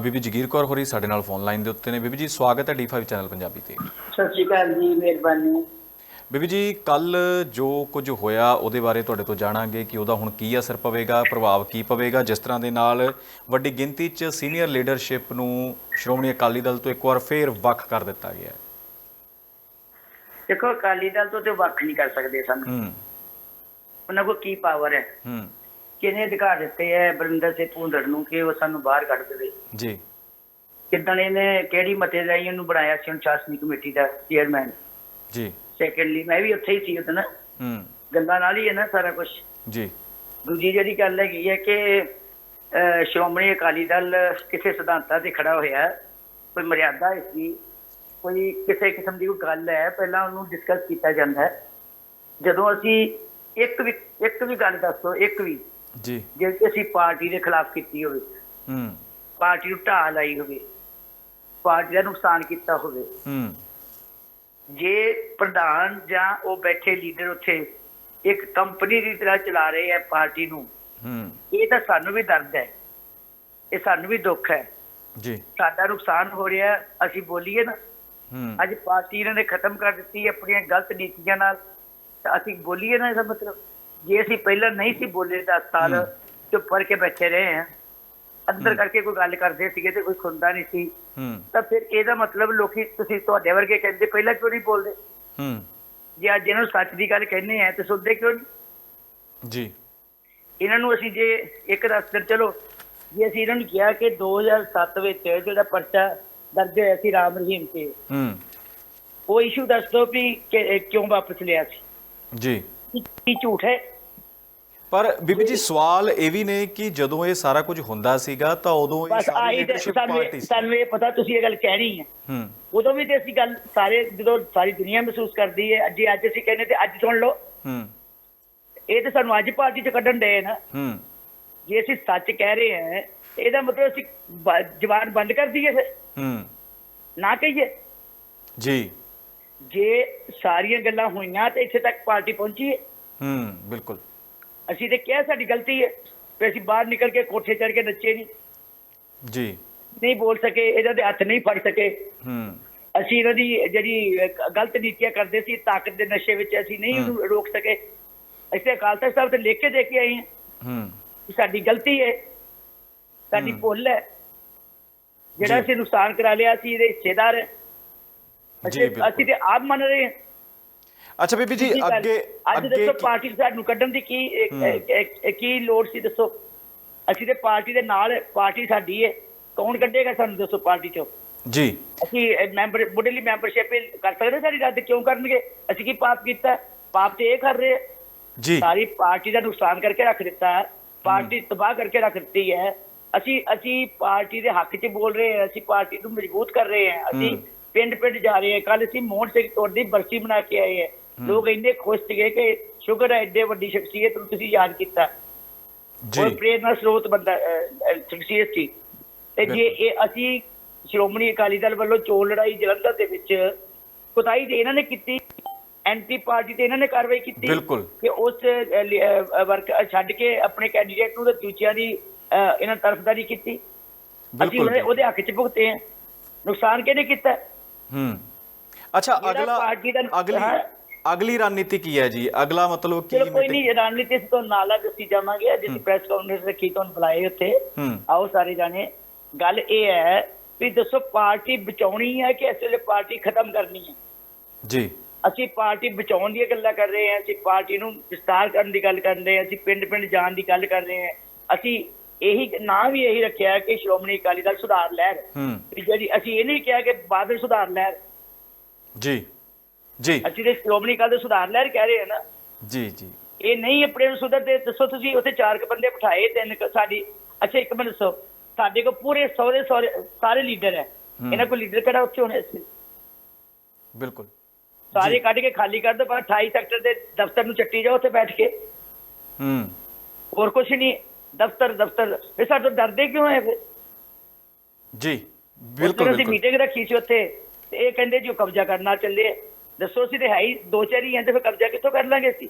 ਬੀਬੀ ਜਗੀਰ ਕੌਰ ਹੋਰੀ ਸਾਡੇ ਨਾਲ ਫੋਨ ਲਾਈਨ ਦੇ ਉੱਤੇ ਨੇ। ਬੀਬੀ ਜੀ ਸਵਾਗਤ ਹੈ D5 ਚੈਨਲ ਪੰਜਾਬੀ ਤੇ। ਸਤਿ ਸ਼੍ਰੀ ਅਕਾਲ ਜੀ ਮਿਹਰਬਾਨੀ। ਬੀਬੀ ਜੀ ਕੱਲ ਜੋ ਕੁਝ ਹੋਇਆ ਉਹਦੇ ਬਾਰੇ ਤੁਹਾਡੇ ਤੋਂ ਜਾਣਾਂਗੇ ਕਿ ਉਹਦਾ ਹੁਣ ਕੀ ਅਸਰ ਪਵੇਗਾ ਪ੍ਰਭਾਵ ਕੀ ਪਵੇਗਾ। ਜਿਸ ਤਰ੍ਹਾਂ ਦੇ ਨਾਲ ਵੱਡੀ ਗਿਣਤੀ 'ਚ ਸੀਨੀਅਰ ਲੀਡਰਸ਼ਿਪ ਨੂੰ ਸ਼੍ਰੋਮਣੀ ਅਕਾਲੀ ਦਲ ਤੋਂ ਇੱਕ ਵਾਰ ਫੇਰ ਵੱਖ ਕਰ ਦਿੱਤਾ ਗਿਆ ਹੈ। ਦੇਖੋ ਅਕਾਲੀ ਦਲ ਤੋਂ ਤੇ ਵੱਖ ਨਹੀਂ ਕਰ ਸਕਦੇ ਸਾਨੂੰ। ਹੂੰ। ਉਹਨਾਂ ਕੋਲ ਕੀ ਪਾਵਰ ਹੈ? ਹੂੰ। ਕਿਹਨੇ ਅਧਿਕਾਰ ਦਿੱਤੇ ਹੈ ਬਰਿੰਦਰ ਸਿੰਘ ਭੂੰਦੜ ਨੂੰ ਕਿ ਉਹ ਸਾਨੂੰ ਬਾਹਰ ਕੱਢ ਦੇਵੇ? ਜੀ। ਕਿੱਦਣ ਇਹਨੇ ਕਿਹੜੀ ਮਤੇ ਲਈ ਉਹਨੂੰ ਬਣਾਇਆ ਸੀ ਅਨੁਸ਼ਾਸਨੀ ਕਮੇਟੀ ਦਾ ਚੇਅਰਮੈਨ ਜੀ। ਸੈਕੰਡਲੀ ਮੈਂ ਵੀ ਉੱਥੇ ਹੀ ਸੀ ਉਦੋਂ ਹੂੰ। ਗੱਲਾਂ ਨਾਲ ਹੀ ਹੈ ਨਾ ਸਾਰਾ ਕੁਝ ਜੀ। ਦੂਜੀ ਜਿਹੜੀ ਗੱਲ ਹੈਗੀ ਹੈ ਕਿ ਸ਼੍ਰੋਮਣੀ ਅਕਾਲੀ ਦਲ ਕਿਸੇ ਸਿਧਾਂਤਾਂ ਤੇ ਖੜਾ ਹੋਇਆ। ਕੋਈ ਮਰਿਆਦਾ ਹੈ ਸੀ ਕੋਈ ਕਿਸੇ ਕਿਸਮ ਦੀ ਕੋਈ ਗੱਲ ਹੈ ਪਹਿਲਾਂ ਉਹਨੂੰ ਡਿਸਕਸ ਕੀਤਾ ਜਾਂਦਾ ਹੈ। ਜਦੋਂ ਅਸੀਂ ਇੱਕ ਵੀ ਇੱਕ ਵੀ ਗੱਲ ਦੱਸੋ ਇੱਕ ਵੀ। ਜੀ। ਜੇ ਅਸੀਂ ਪਾਰਟੀ ਦੇ ਖਿਲਾਫ ਕੀਤੀ ਹੋਵੇ ਹੂੰ। ਪਾਰਟੀ ਨੂੰ ਢਾਹ ਲਾਈ ਹੋਵੇ ਪਾਰਟੀ ਦਾ ਨੁਕਸਾਨ ਕੀਤਾ ਹੋਵੇ ਹੂੰ। ਜੇ ਪ੍ਰਧਾਨ ਜਾਂ ਉਹ ਬੈਠੇ ਲੀਡਰ ਉੱਥੇ ਇੱਕ ਕੰਪਨੀ ਦੀ ਤਰ੍ਹਾਂ ਚਲਾ ਰਹੇ ਹੈ ਪਾਰਟੀ ਨੂੰ ਹੂੰ। ਇਹ ਤਾਂ ਸਾਨੂੰ ਵੀ ਦਰਦ ਹੈ। ਇਹ ਸਾਨੂੰ ਵੀ ਦੁੱਖ ਹੈ। ਜੀ। ਸਾਡਾ ਨੁਕਸਾਨ ਹੋ ਰਿਹਾ ਅਸੀਂ ਬੋਲੀਏ ਨਾ। ਹੂੰ। ਅੱਜ ਪਾਰਟੀ ਇਹਨਾਂ ਨੇ ਖਤਮ ਕਰ ਦਿੱਤੀ ਆਪਣੀਆਂ ਗਲਤ ਨੀਤੀਆਂ ਨਾਲ ਅਸੀਂ ਬੋਲੀਏ ਨਾ ਇਹਦਾ ਮਤਲਬ। ਜੇ ਅਸੀਂ ਪਹਿਲਾਂ ਨਹੀਂ ਸੀ ਬੋਲੇ 10 ਸਾਲ। ਚੁੱਪ ਕਰਕੇ ਬੈਠੇ ਰਹੇ ਹਾਂ। ਅੰਦਰ ਕਰਕੇ ਕੋਈ ਗੱਲ ਕਰਦੇ ਸੀਗੇ ਤੇ ਕੋਈ ਸੁਣਦਾ ਨਹੀਂ ਸੀ। ਤਾਂ ਫਿਰ ਇਹਦਾ ਮਤਲਬ ਲੋਕੀ ਤੁਸੀਂ ਤੁਹਾਡੇ ਵਰਗੇ ਕਹਿੰਦੇ ਪਹਿਲਾਂ ਕਿਉਂ ਨਹੀਂ ਬੋਲਦੇ? ਹੂੰ। ਜੇ ਅੱਜ ਇਹਨਾਂ ਸੱਚ ਦੀ ਗੱਲ ਕਹਿੰਦੇ ਆ ਤੇ ਸੁਣਦੇ ਕਿਉਂ ਨਹੀਂ? ਜੀ। ਇਹਨਾਂ ਨੂੰ ਅਸੀਂ ਜੇ ਇੱਕ ਦਿਨ ਚਲੋ ਜੇ ਅਸੀਂ ਇਹਨਾਂ ਨੂੰ ਕਿਹਾ ਕਿ 2007 ਵਿੱਚ ਜਿਹੜਾ ਪਰਚਾ ਦਰਜ ਹੋਇਆ ਸੀ ਰਾਮ ਰਹੀਮ ਤੇ ਹੂੰ। ਉਹ ਇਸ਼ੂ ਦੱਸ ਦਿਓ ਵੀ ਕਿਉਂ ਵਾਪਸ ਲਿਆ ਸੀ? ਜੀ। ਕੀ ਝੂਠ ਹੈ? ਪਰ ਬੀਬੀ ਜੀ ਸਵਾਲ ਇਹ ਵੀ ਨੇ ਕਿ ਜਦੋਂ ਇਹ ਸਾਰਾ ਕੁਝ ਹੁੰਦਾ ਸੀਗਾ ਤਾਂ ਉਦੋਂ ਇਹ ਬਸ ਸਾਰੀ ਆਈ ਤੇ ਲੀਡਰਸ਼ਿਪ ਸਾਨੂੰ ਪਾਰਟੀ ਸੀ। ਸਾਨੂੰ ਇਹ ਪਤਾ ਤੁਸੀਂ ਇਹ ਗੱਲ ਕਹਿਣੀ ਹੈ। ਹੂੰ। ਉਦੋਂ ਵੀ ਤੇ ਅਸੀਂ ਗੱਲ ਸਾਰੇ ਜਦੋਂ ਸਾਰੀ ਦੁਨੀਆ ਮਹਿਸੂਸ ਕਰਦੀ ਹੈ ਅੱਜ ਅੱਜ ਅਸੀਂ ਕਹਿੰਦੇ ਤੇ ਅੱਜ ਸੁਣ ਲਓ। ਹੂੰ। ਇਹ ਤੇ ਸਾਨੂੰ ਅੱਜ ਪਾਰਟੀ ਚ ਕੱਢਣ ਦੇ ਨਾ। ਹੂੰ। ਜੇ ਅਸੀਂ ਸੱਚ ਕਹਿ ਰਹੇ ਹਾਂ ਇਹਦਾ ਮਤਲਬ ਅਸੀਂ ਬ- ਜ਼ੁਬਾਨ ਬੰਦ ਕਰ ਦਈਏ ਫਿਰ। ਹੂੰ। ਨਾ ਕਹੀਏ। ਜੀ। ਜੇ ਸਾਰੀਆਂ ਗੱਲਾਂ ਹੋਈਆਂ ਤੇ ਇੱਥੇ ਤੱਕ ਪਾਰਟੀ ਪਹੁੰਚੀ ਹੈ। ਹੂੰ ਬਿਲਕੁਲ। ਅਸੀਂ ਤੇ ਕਿਹਾ ਸਾਡੀ ਗਲਤੀ ਹੈ ਕਿ ਅਸੀਂ ਬਾਹਰ ਨਿਕਲ ਕੇ ਕੋਠੇ ਚੜ ਕੇ ਨੱਚੇ ਨਹੀਂ। ਜੀ। ਨਹੀਂ ਬੋਲ ਸਕੇ ਇਹਨਾਂ ਦੇ ਹੱਥ ਨਹੀਂ ਫੜ ਸਕੇ। ਹੂੰ। ਅਸੀਂ ਇਹਨਾਂ ਦੀ ਜਿਹੜੀ ਗਲਤ ਨੀਤੀਆਂ ਕਰਦੇ ਸੀ ਤਾਕਤ ਦੇ ਨਸ਼ੇ ਵਿੱਚ ਅਸੀਂ ਨਹੀਂ ਉਹਨੂੰ ਰੋਕ ਸਕੇ। ਅਸੀਂ ਅਕਾਲ ਤਖਤ ਸਾਹਿਬ ਤੇ ਲਿਖ ਕੇ ਦੇ ਕੇ ਆਏ ਹਾਂ ਹੂੰ। ਸਾਡੀ ਗਲਤੀ ਹੈ ਸਾਡੀ। ਭੁੱਲ ਹੈ। ਜਿਹੜਾ। ਅਸੀਂ ਨੁਕਸਾਨ ਕਰਾ ਲਿਆ ਸੀ ਇਹਦੇ ਹਿੱਸੇਦਾਰ ਅਸੀਂ। ਅਸੀਂ ਤੇ ਆਪ ਮੰਨ ਰਹੇ ਹਾਂ। ਅੱਛਾ ਬੀਬੀ ਜੀ ਅੱਗੇ ਅੱਜ ਦੱਸੋ ਪਾਰਟੀ ਨੂੰ ਸਾਨੂੰ ਕੱਢਣ ਦੀ ਕੀ ਕੀ ਲੋੜ ਸੀ ਦੱਸੋ? ਅਸੀਂ ਤੇ ਪਾਰਟੀ ਦੇ ਨਾਲ ਪਾਰਟੀ ਸਾਡੀ ਹੈ ਕੌਣ ਕੱਢੇਗਾ ਸਾਨੂੰ ਦੱਸੋ ਪਾਰਟੀ ਚੋਂ? ਜੀ। ਅਸੀਂ ਮੈਂਬਰ ਮੁੱਢਲੀ ਮੈਂਬਰਸ਼ਿਪ ਕਰ ਸਕਦੇ ਸਾਡੀ ਰੱਦ ਕਿਉਂ ਕਰਨਗੇ? ਅਸੀਂ ਕੀ ਪਾਪ ਕੀਤਾ? ਪਾਪ ਤੇ ਇਹ ਕਰ ਰਹੇ। ਜੀ। ਸਾਰੀ ਪਾਰਟੀ ਦਾ ਨੁਕਸਾਨ ਕਰਕੇ ਰੱਖ ਦਿੱਤਾ। ਪਾਰਟੀ ਤਬਾਹ ਕਰਕੇ ਰੱਖ ਦਿੱਤੀ ਹੈ। ਅਸੀਂ ਅਸੀਂ ਪਾਰਟੀ ਦੇ ਹੱਕ 'ਚ ਬੋਲ ਰਹੇ ਹਾਂ। ਅਸੀਂ ਪਾਰਟੀ ਨੂੰ ਮਜ਼ਬੂਤ ਕਰ ਰਹੇ ਹਾਂ। ਅਸੀਂ। ਪਿੰਡ ਪਿੰਡ ਜਾ ਰਹੇ ਹਾਂ। ਕੱਲ ਅਸੀਂ ਮੋਹਨ ਸਿੰਘ ਤੋੜ ਦੀ ਬਰਸੀ ਬਣਾ ਕੇ ਆਏ ਹਾਂ। ਲੋਕ ਇੰਨੇ ਖੁਸ਼ ਸੀਗੇ ਕਿ ਸ਼ੁਕਰ ਹੈ ਐਡੇ ਵੱਡੀ ਸ਼ਖਸੀਅਤ ਨੂੰ ਤੁਸੀਂ ਯਾਦ ਕੀਤਾ। ਜੀ। ਉਹ ਪ੍ਰੇਰਨਾ ਸਰੋਤ ਬੰਦਾ ਸ਼ਖਸੀਅਤ ਸੀ। ਤੇ ਜੇ ਇਹ ਅਸੀਂ ਸ਼੍ਰੋਮਣੀ ਅਕਾਲੀ ਦਲ ਵੱਲੋਂ ਚੋਣ ਲੜਾਈ ਜਲੰਧਰ ਦੇ ਵਿੱਚ ਕੁਤਾਈ ਤੇ ਇਹਨਾਂ ਨੇ ਕੀਤੀ ਐਂਟੀ ਪਾਰਟੀ ਤੇ ਇਹਨਾਂ ਨੇ ਕਾਰਵਾਈ ਕੀਤੀ ਬਿਲਕੁਲ। ਕਿ ਉਸ ਵਰਕ ਛੱਡ ਕੇ ਆਪਣੇ ਕੈਂਡੀਡੇਟ ਨੂੰ ਤੇ ਦੂਜਿਆਂ ਦੀ ਇਹਨਾਂ ਤਰਫਦਾਰੀ ਕੀਤੀ। ਅਸੀਂ ਬਿਲਕੁਲ ਉਹਦੇ- ਉਹਦੇ ਹੱਕ 'ਚ ਭੁਗਤੇ ਹਾਂ। ਨੁਕਸਾਨ ਕਿਹਨੇ ਕੀਤਾ? ਹੂੰ। ਅੱਛਾ ਅਗਲਾ ਅਗਲੀ। ਅਗਲੀ ਰਣਨੀਤੀ ਕੀ ਹੈ ਜੀ? ਅਗਲਾ ਮਤਲਬ ਕੀ ਚਲੋ ਕੋਈ ਨਹੀਂ ਰਣਨੀਤੀ ਤੋਂ ਨਾਲਾ ਦੱਸੀ ਜਾਵਾਂਗੇ। ਅੱਜ ਅਸੀਂ ਪ੍ਰੈਸ ਕਾਨਫਰੰਸ ਰੱਖੀ ਤੁਹਾਨੂੰ ਬੁਲਾਏ ਉੱਥੇ। ਆਓ ਸਾਰੇ ਜਾਣੇ। ਗੱਲ ਇਹ ਹੈ ਵੀ ਦੱਸੋ ਪਾਰਟੀ ਬਚਾਉਣੀ ਹੈ ਕਿ ਇਸ ਵੇਲੇ ਪਾਰਟੀ ਖਤਮ ਕਰਨੀ ਹੈ? ਜੀ। ਅਸੀਂ ਪਾਰਟੀ ਬਚਾਉਣ ਦੀਆਂ ਗੱਲਾਂ ਕਰ ਰਹੇ ਹਾਂ ਅਸੀਂ ਪਾਰਟੀ ਨੂੰ ਵਿਸਤਾਰ ਕਰਨ ਦੀ ਗੱਲ ਕਰ ਰਹੇ ਹਾਂ ਅਸੀਂ ਪਿੰਡ ਪਿੰਡ ਜਾਣ ਦੀ ਗੱਲ ਕਰ ਰਹੇ ਹਾਂ। ਅਸੀਂ ਇਹੀ ਨਾਂ ਵੀ ਇਹੀ ਰੱਖਿਆ ਕਿ ਸ਼੍ਰੋਮਣੀ ਅਕਾਲੀ ਦਲ ਸੁਧਾਰ ਲਹਿਰ। ਜਿਹੜੀ ਅਸੀਂ ਇਹ ਨਹੀਂ ਕਿਹਾ ਕਿ ਬਾਦਲ ਸੁਧਾਰ ਲਹਿਰ। ਜੀ। ਜੀ। ਅਸੀਂ ਤੇ ਸ਼੍ਰੋਮਣੀ ਅਕਾਲੀ ਦਲ ਸੁਧਾਰ ਲਹਿਰ ਕਹਿ ਰਹੇ ਹਾਂ ਨਾ ਜੀ ਜੀ। ਇਹ ਨਹੀਂ ਆਪਣੇ ਨੂੰ ਸੁਧਰਦੇ ਦੱਸੋ ਤੁਸੀਂ ਉੱਥੇ ਚਾਰ ਕੁ ਬੰਦੇ ਬਿਠਾਏ ਤਿੰਨ ਕੁ ਸਾਡੀ ਅੱਛਾ ਇੱਕ ਮਿੰਟ ਦੱਸੋ। ਸਾਡੇ ਕੋਲ ਪੂਰੇ ਸੌਰੇ ਸੌਰੇ ਸਾਰੇ ਲੀਡਰ ਹੈ। ਇਹਨਾਂ ਕੋਲ ਲੀਡਰ ਕਿਹੜਾ ਉੱਥੇ ਹੋਣੇ ਸੀ? ਬਿਲਕੁਲ। ਸਾਰੇ ਕੱਢ ਕੇ ਖਾਲੀ ਕਰ ਦੋ ਪਰ 28 ਸੈਕਟਰ ਦੇ ਦਫ਼ਤਰ ਨੂੰ ਚੱਟੀ ਜਾਓ ਉੱਥੇ ਬੈਠ ਕੇ। ਹੂੰ। ਹੋਰ ਕੁਝ ਨਹੀਂ ਦਫ਼ਤਰ ਦਫ਼ਤਰ। ਇਹ ਸਾਡੇ ਡਰਦੇ ਕਿਉਂ ਹੈ ਫਿਰ? ਜੀ ਬਿਲਕੁਲ ਬਿਲਕੁਲ ਅਸੀਂ ਮੀਟਿੰਗ ਰੱਖੀ ਸੀ ਉੱਥੇ ਇਹ ਕਹਿੰਦੇ ਜੀ ਕਬਜ਼ਾ ਕਰਨਾ ਚੱਲੇ। ਦੱਸੋ ਅਸੀਂ ਤੇ ਹੈ ਹੀ ਦੋ ਚਾਰ ਹੀ ਆ ਤੇ ਫਿਰ ਕਬਜ਼ਾ ਕਿੱਥੋਂ ਕਰ ਲਾਂਗੇ ਅਸੀਂ?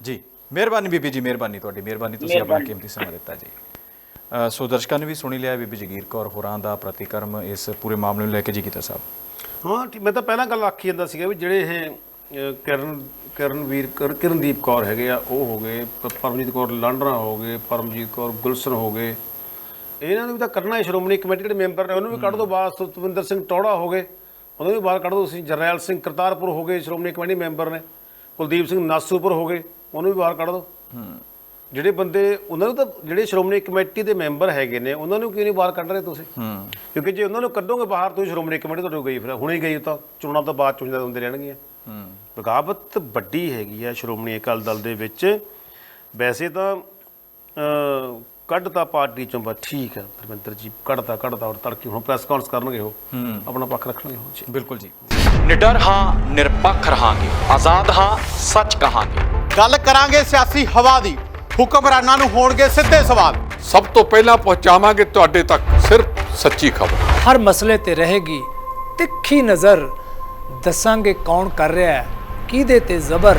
ਜੀ ਮਿਹਰਬਾਨੀ ਬੀਬੀ ਜੀ ਮਿਹਰਬਾਨੀ ਤੁਹਾਡੀ ਮਿਹਰਬਾਨੀ ਤੁਸੀਂ ਆਪਣਾ। ਕੀਮਤੀ ਸਮਾਂ ਦਿੱਤਾ ਜੀ। ਸੋ ਦਰਸ਼ਕਾਂ ਨੇ ਵੀ ਸੁਣੀ ਲਿਆ ਬੀਬੀ ਜਗੀਰ ਕੌਰ ਹੋਰਾਂ ਦਾ ਪ੍ਰਤੀਕਰਮ ਇਸ ਪੂਰੇ ਮਾਮਲੇ ਨੂੰ ਲੈ ਕੇ ਜੀ ਕੀਤਾ ਸਾਹਿਬ। ਹਾਂ ਮੈਂ ਤਾਂ ਪਹਿਲਾਂ ਗੱਲ ਆਖੀ ਜਾਂਦਾ ਸੀਗਾ ਵੀ ਜਿਹੜੇ ਇਹ ਕਿਰਨ ਕਿਰਨਵੀਰ ਕਰ- ਕਿਰਨਦੀਪ ਕੌਰ ਹੈਗੇ ਆ ਉਹ ਹੋ ਗਏ ਪਰਮਜੀਤ ਕੌਰ ਲਾਂਡਰਾ ਹੋ ਗਏ ਪਰਮਜੀਤ ਕੌਰ ਗੁਲਸ਼ਨ ਹੋ ਗਏ। ਇਹਨਾਂ ਨੂੰ ਵੀ ਤਾਂ ਕੱਢਣਾ ਹੈ ਸ਼੍ਰੋਮਣੀ ਕਮੇਟੀ ਦੇ ਮੈਂਬਰ ਨੇ ਉਹਨੂੰ ਵੀ ਕੱਢ ਦਿਓ ਬਾਅਦ ਸੁਤਵਿੰਦਰ ਸਿੰਘ ਟੌੜਾ ਹੋ ਗਏ। ਉਹਨੂੰ ਵੀ ਬਾਹਰ ਕੱਢ ਦਿਓ ਤੁਸੀਂ। ਜਰਨੈਲ ਸਿੰਘ ਕਰਤਾਰਪੁਰ ਹੋ ਗਏ, ਸ਼੍ਰੋਮਣੀ ਕਮੇਟੀ ਮੈਂਬਰ ਨੇ। ਕੁਲਦੀਪ ਸਿੰਘ ਨਾਸੂਪੁਰ ਹੋ ਗਏ, ਉਹਨੂੰ ਵੀ ਬਾਹਰ ਕੱਢ ਦਿਓ ਜਿਹੜੇ ਬੰਦੇ, ਉਹਨਾਂ ਨੂੰ ਤਾਂ ਜਿਹੜੇ ਸ਼੍ਰੋਮਣੀ ਕਮੇਟੀ ਦੇ ਮੈਂਬਰ ਹੈਗੇ ਨੇ, ਉਹਨਾਂ ਨੂੰ ਕਿਉਂ ਨਹੀਂ ਬਾਹਰ ਕੱਢ ਰਹੇ ਤੁਸੀਂ? ਕਿਉਂਕਿ ਜੇ ਉਹਨਾਂ ਨੂੰ ਕੱਢੋਗੇ ਬਾਹਰ, ਤੁਸੀਂ ਸ਼੍ਰੋਮਣੀ ਕਮੇਟੀ ਤੁਹਾਡੇ ਗਈ ਫਿਰ, ਹੁਣੇ ਗਈ ਤਾਂ ਚੋਣਾਂ ਤੋਂ ਬਾਅਦ ਚੁਣਦੇ ਹੁੰਦੇ ਰਹਿਣਗੀਆਂ। ਬਗਾਵਤ ਵੱਡੀ ਹੈਗੀ ਆ ਸ਼੍ਰੋਮਣੀ ਅਕਾਲੀ ਦਲ ਦੇ ਵਿੱਚ। ਵੈਸੇ ਤਾਂ ਕੱਢਤਾ ਪਾਰਟੀ ਚੋਂ ਬਸ। ਠੀਕ ਹੈ ਧਰਮਿੰਦਰ ਜੀ ਕੱਢਤਾ ਕੱਢਤਾ ਔਰ ਤੜਕੇ ਹੁਣ ਪ੍ਰੈਸ ਕਾਨਫਰੰਸ ਕਰਨਗੇ ਉਹ। ਆਪਣਾ ਪੱਖ ਰੱਖਣਗੇ ਉਹ ਜੀ। ਬਿਲਕੁਲ ਜੀ। ਨਿਡਰ ਹਾਂ ਨਿਰਪੱਖ ਰਹਾਂਗੇ। ਆਜ਼ਾਦ ਹਾਂ ਸੱਚ ਕਹਾਂਗੇ। ਗੱਲ ਕਰਾਂਗੇ ਸਿਆਸੀ ਹਵਾ ਦੀ। ਹੁਕਮਰਾਨਾਂ ਨੂੰ ਹੋਣਗੇ ਸਿੱਧੇ ਸਵਾਲ। ਸਭ ਤੋਂ ਪਹਿਲਾਂ ਪਹੁੰਚਾਵਾਂਗੇ ਤੁਹਾਡੇ ਤੱਕ ਸਿਰਫ ਸੱਚੀ ਖਬਰ। ਹਰ ਮਸਲੇ ਤੇ ਰਹੇਗੀ ਤਿੱਖੀ ਨਜ਼ਰ। ਦੱਸਾਂਗੇ ਕੌਣ ਕਰ ਰਿਹਾ ਹੈ ਕਿਹਦੇ ਤੇ ਜ਼ਬਰ।